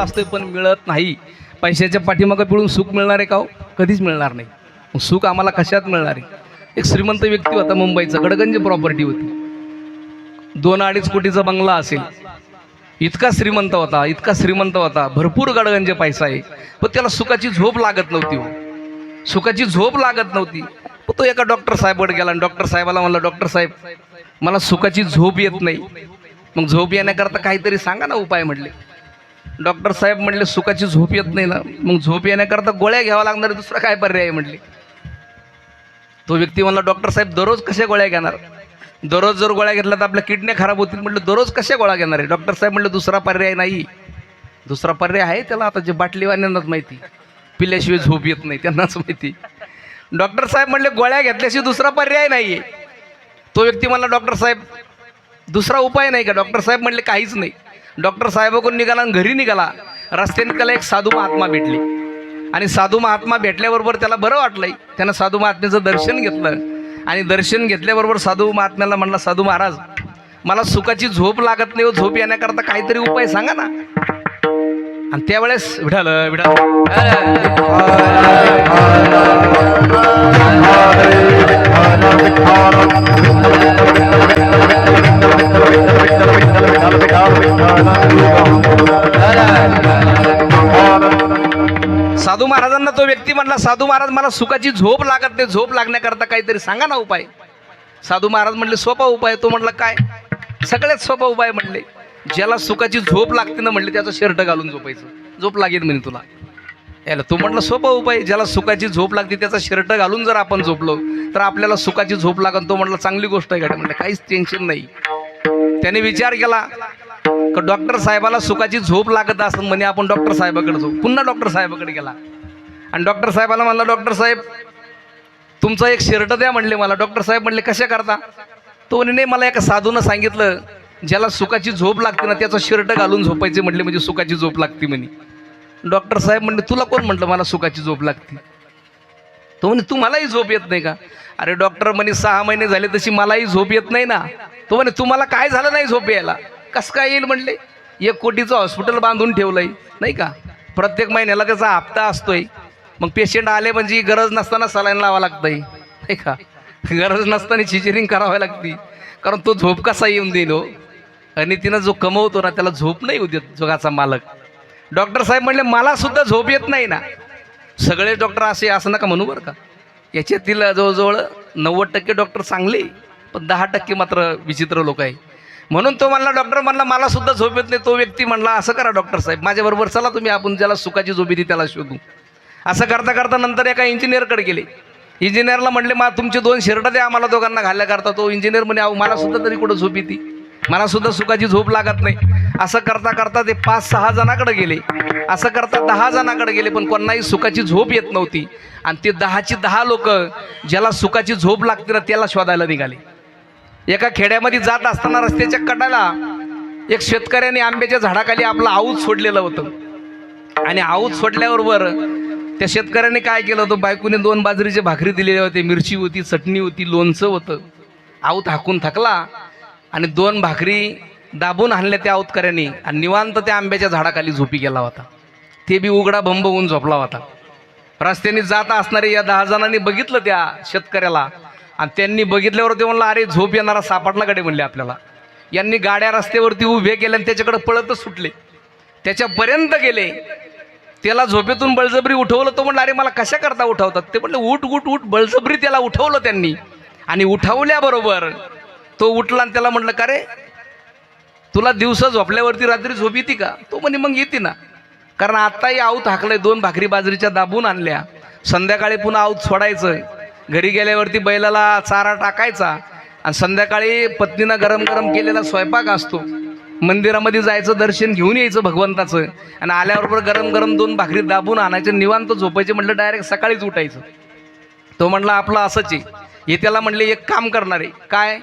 असतोय पण मिळत नाही. पैशाच्या पाठीमागं पिळून सुख मिळणार आहे का हो? कधीच मिळणार नाही. मग सुख आम्हाला कशात मिळणार आहे? एक श्रीमंत व्यक्ती होता मुंबईचा गडगंज प्रॉपर्टी होती. दोन अडीच कोटीचा बंगला असेल. इतका श्रीमंत होता इतका श्रीमंत होता. भरपूर गडगंज पैसा आहे. पण त्याला सुखाची झोप लागत नव्हती हो. सुखाची झोप लागत नव्हती. पण तो एका डॉक्टर साहेबकडे गेला. आणि डॉक्टर साहेबाला म्हणला डॉक्टर साहेब मला सुखाची झोप येत नाही. मग झोप येण्याकरता काहीतरी सांगा ना उपाय म्हटले डॉक्टर साहेब म्हटले सुखाची झोप येत नाही ना. मग झोप येण्याकरता गोळ्या घ्यावा लागणार दुसरा काय पर्याय आहे म्हटले तो व्यक्ती म्हणला डॉक्टर साहेब दररोज कशा गोळ्या घेणार? दररोज जर गोळ्या घेतल्या तर आपल्या किडने खराब होतील. म्हटलं दररोज कशा गोळ्या घेणार आहे? डॉक्टर साहेब म्हणलं दुसरा पर्याय नाही. दुसरा पर्याय आहे त्याला आता जे बाटलीवाल्यांनाच माहिती. पिल्याशिवाय झोप येत नाही त्यांनाच माहिती. डॉक्टर साहेब म्हणले गोळ्या घेतल्याशिवाय दुसरा पर्याय नाही आहे तो व्यक्ती म्हणला डॉक्टर साहेब दुसरा उपाय नाही का? डॉक्टर साहेब म्हणले काहीच नाही. डॉक्टर साहेबाकडून निघाला आणि घरी निघाला रस्त्याने त्याला एक साधू महात्मा भेटली आणि साधू महात्मा भेटल्याबरोबर त्याला बरं वाटलंय त्यानं साधू महात्म्याचं दर्शन घेतलं आणि दर्शन घेतल्याबरोबर साधू महात्म्याला म्हणला साधू महाराज मला सुखाची झोप लागत नाही हो झोप येण्याकरता काहीतरी उपाय सांगा ना आणि त्यावेळेस विठाल विठाल म्हणला साधू महाराज मला सुखाची झोप लागत नाही झोप लागण्याकरता काहीतरी सांगा ना उपाय. साधू महाराज म्हणले सोपा उपाय. तो म्हटला काय? सगळ्यात सोपा उपाय म्हणले ज्याला सुखाची झोप लागते ना म्हणले त्याचं शर्ट घालून झोपायचं. झोप लागेल म्हणे तुला. याला तो म्हटलं सोपा उपाय ज्याला सुखाची झोप लागते त्याचा शर्ट घालून जर आपण झोपलो तर आपल्याला सुखाची झोप लागन. तो म्हटलं चांगली गोष्ट आहे का म्हटलं काहीच टेन्शन नाही. त्याने विचार केला डॉक्टर साहेबाला सुखाची झोप लागत असं म्हणे आपण डॉक्टर साहेबाकडे जाऊ. पुन्हा डॉक्टर साहेबाकडे गेला. आणि डॉक्टर साहेबाला म्हणलं डॉक्टर साहेब तुमचा एक शर्ट द्या म्हणले मला. डॉक्टर साहेब म्हणले कशा करता? तो म्हणे नाही मला एका साधूनं सांगितलं ज्याला सुखाची झोप लागते ना त्याचा शर्ट घालून झोपायचे म्हटले म्हणजे सुखाची झोप लागते म्हणे. डॉक्टर साहेब म्हणले तुला कोण म्हटलं मला सुखाची झोप लागते? तो म्हणे तुम्हालाही झोप येत नाही का? अरे डॉक्टर म्हणे सहा महिने झाले तशी मलाही झोप येत नाही ना. तो म्हणे तुम्हाला काय झालं नाही झोप यायला? कसं काय येईल? म्हणले एक कोटीचं हॉस्पिटल बांधून ठेवलंय नाही का? प्रत्येक महिन्याला त्याचा हप्ता असतोय. मग पेशंट आले म्हणजे गरज नसताना सलाईन लावा लागतंय. नाही का? गरज नसताना सिजरिंग करावी लागते. कारण तो झोप कसा येऊन देईल हो? आणि तिनं जो कमवतो ना त्याला झोप नाही येऊ देत जगाचा मालक. डॉक्टर साहेब म्हणले मला सुद्धा झोप येत नाही ना. सगळे डॉक्टर असे असं नका म्हणू बरं का. याच्यातील जवळजवळ नव्वद टक्के डॉक्टर चांगले पण दहा टक्के मात्र विचित्र लोक आहे. म्हणून तो म्हणला डॉक्टर म्हणला मला सुद्धा झोप येत नाही. तो व्यक्ती म्हणला असं करा डॉक्टर साहेब माझ्याबरोबर चला तुम्ही आपण ज्याला सुखाची झोप येते त्याला शोधू. असं करता करता नंतर एका इंजिनियरकडे गेले. इंजिनियरला म्हणले मा तुमचे दोन शर्ट द्या आम्हाला दोघांना घालण्याकरता. तो इंजिनियर म्हणे अहो मला सुद्धा तरी कुठं झोप येते. मला सुद्धा सुखाची झोप लागत नाही. असं करता करता ते पाच सहा जणाकडे गेले. असं करता दहा जणाकडे गेले पण कोणाही सुखाची झोप येत नव्हती. आणि ते दहाची दहा लोक ज्याला सुखाची झोप लागते ना त्याला शोधायला निघाले. एका खेड्यामध्ये जात असताना रस्त्याच्या कडाला एक शेतकऱ्याने आंब्याच्या झाडाखाली आपलं आऊत सोडलेलं होतं. आणि आऊत सोडल्याबरोबर त्या शेतकऱ्याने काय केलं होतं? बायकोने दोन बाजरीचे भाकरी दिलेले होते मिरची होती चटणी होती लोणचं होतं. आऊत हाकून थकला आणि दोन भाकरी दाबून आणल्या त्या आऊतकऱ्याने आणि निवांत त्या आंब्याच्या झाडाखाली झोपी गेला होता. ते बी उघडा बंब होऊन झोपला होता. रस्त्याने जात असणारे या दहा जणांनी बघितलं त्या शेतकऱ्याला आणि त्यांनी बघितल्यावर ते म्हणलं अरे झोप येणारा सापडला कडे म्हणले आपल्याला. यांनी गाड्या रस्त्यावरती उभे केल्या आणि त्याच्याकडे पळतच सुटले. त्याच्यापर्यंत गेले. त्याला झोपेतून बळजबरी उठवलं तो म्हणलं अरे मला कशा करता उठवतात? ते म्हणलं उठ उठ उठ बळजबरी त्याला उठवलं त्यांनी. आणि उठवल्याबरोबर तो उठला आणि त्याला म्हटलं का रे? तुला दिवसा झोपल्यावरती रात्री झोप येते का? तो म्हणे मग येते ना. कारण आत्ताही आऊत हाकलंय दोन भाकरी बाजरीच्या दाबून आणल्या. संध्याकाळी पुन्हा आऊत सोडायचं घरी गेल्यावरती बैलाला चारा टाकायचा. आणि संध्याकाळी पत्नीनं गरम गरम केलेला स्वयंपाक असतो. मंदिरामध्ये जायचं दर्शन घेऊन यायचं भगवंताचं. आणि आल्याबरोबर गरम गरम दोन भाकरी दाबून आणायचं निवांत झोपायचे म्हटलं डायरेक्ट सकाळीच उठायचं. तो म्हणला आपलं असंच आहे. हे त्याला म्हणले एक काम करणार आहे. काय?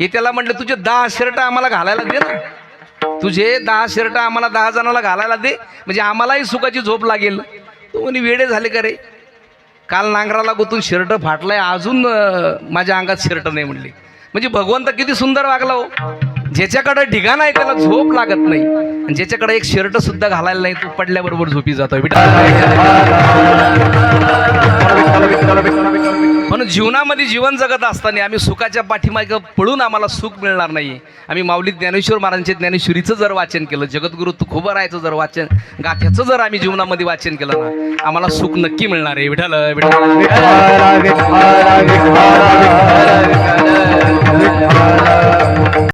हे त्याला म्हणले तुझे दहा शर्ट आम्हाला घालायला दे ना. तुझे दहा शर्ट आम्हाला दहा जणाला घालायला दे. म्हणजे आम्हालाही सुखाची झोप लागेल. तो म्हणे वेडे झाले का रे? काल नांगराला गोतून शर्ट फाटलाय अजून माझ्या अंगात शर्ट नाही म्हणले म्हणजे भगवंत किती सुंदर वागला हो. ज्याच्याकडे ढिगाण आहे त्याला झोप लागत नाही आणि ज्याच्याकडे एक शर्ट सुद्धा घालायला नाही तो पडल्याबरोबर झोपी जातो म्हणून जीवनामध्ये जीवन जगत असताना आम्ही सुखाच्या पाठीमागे पळून आम्हाला सुख मिळणार नाही आम्ही माऊली ज्ञानेश्वर महाराजांचे ज्ञानेश्वरीचं जर वाचन केलं जगद्गुरु राहायचं जर वाचन गाथ्याचं जर आम्ही जीवनामध्ये वाचन केलं ना आम्हाला सुख नक्की मिळणार आहे विठाल विठाल